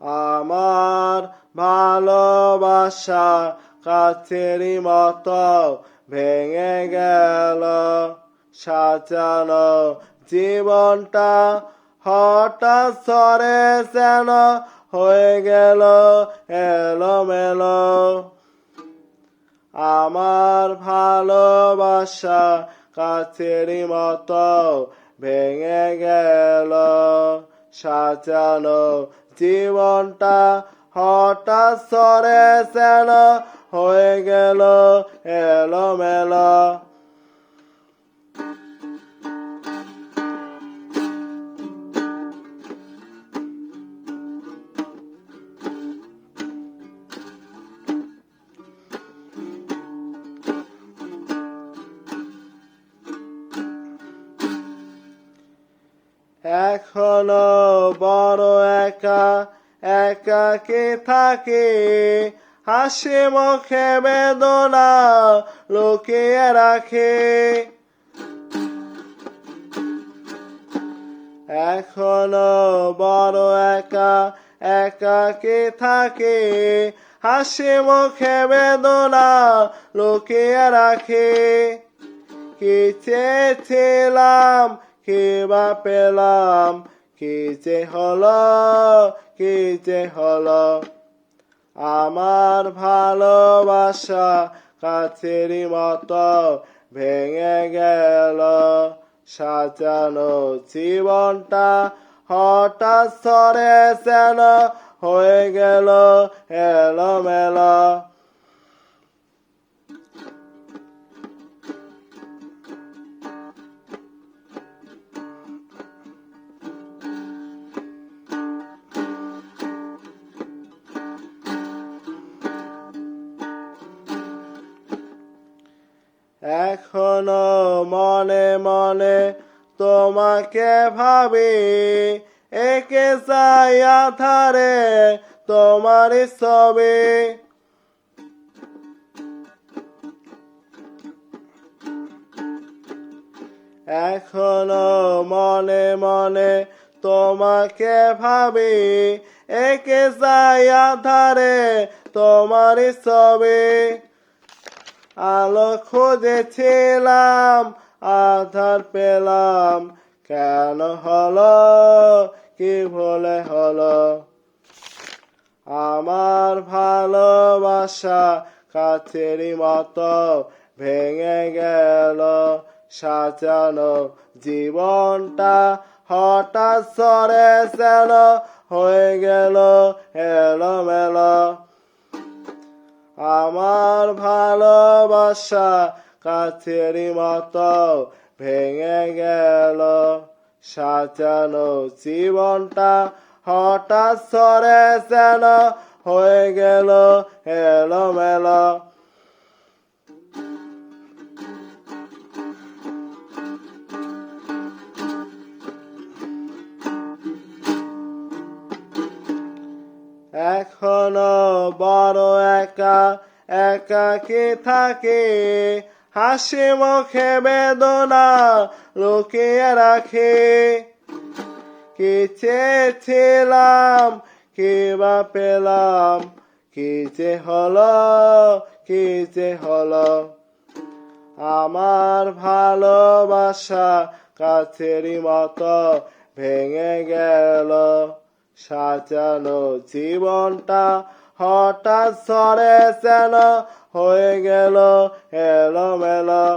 আমার ভালোবাসা কাছেরই মতো ভেঙে গেল। সাজানো জীবনটা হঠাৎ সরে যেন হয়ে গেল, এলোমেলো। আমার ভালোবাসা কাছেরই মতো ভেঙে গেল। সাজানো জীবনটা হঠাৎ সরে সেন হয়ে গেল এলোমেলো। এখনও বড় একা একাকে থাকে? হাসি মুখে বেদনা লুকিয়ে রাখে। এখনও বড় একা একাকে থাকে? হাসি মুখে বেদনা লুকিয়ে রাখে। কি চেয়েছিলাম কি বা পেলাম, কি যে হলো, কি যে হলো। আমার ভালোবাসা কাছেরই মতো ভেঙে গেল। সাজানো জীবনটা হঠাৎ সরে যেন হয়ে গেল, এলোমেলো। এখনও মনে মনে তোমাকে ভাবি, একে চাই আধারে তোমার ছবি। এখনও মনে মনে তোমাকে ভাবি, একে চাই আধারে তোমার ছবি। আলো খুঁজেছিলাম, আধার পেলাম। কেন হলো? কি ভুলে হলো? আমার ভালোবাসা কাছেরই মতো ভেঙে গেল। সাজানো জীবনটা হঠাৎ সরে হয়ে গেল, এলোমেলো। আমার ভালোবাসা কাছের মতো ভেঙে গেল। সাজানো জীবনটা হঠাৎ সরে যেন হয়ে গেল এলোমেলো। এখনও বড় একা একাকে থাকে? হাসি মুখে বেদনা লুকিয়ে রাখে। কি চেয়েছিলাম, কি বা পেলাম? কি যে হলো, কি যে হলো? আমার ভালোবাসা কাছেরই মতো ভেঙে গেল। সাজানো জীবনটা হঠাৎ সরে যেন হয়ে গেল, এলোমেলো।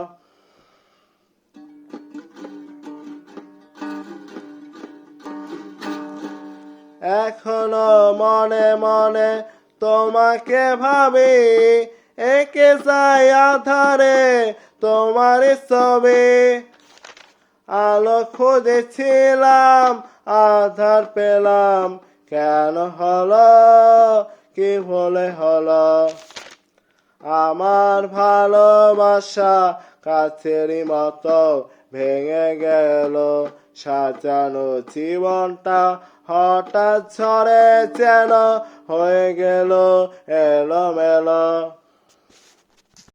এখনও মনে মনে তোমাকে ভাবি, একে চাই আধারে তোমার ছবি। আলো খুঁজেছিলাম আধার পেলাম। কেন হলো? কি ভুলে হলো? আমার ভালোবাসা কাছেরই মতো ভেঙে গেল। সাজানো জীবনটা হঠাৎ ছড়ে যেন হয়ে গেল। এলোমেলো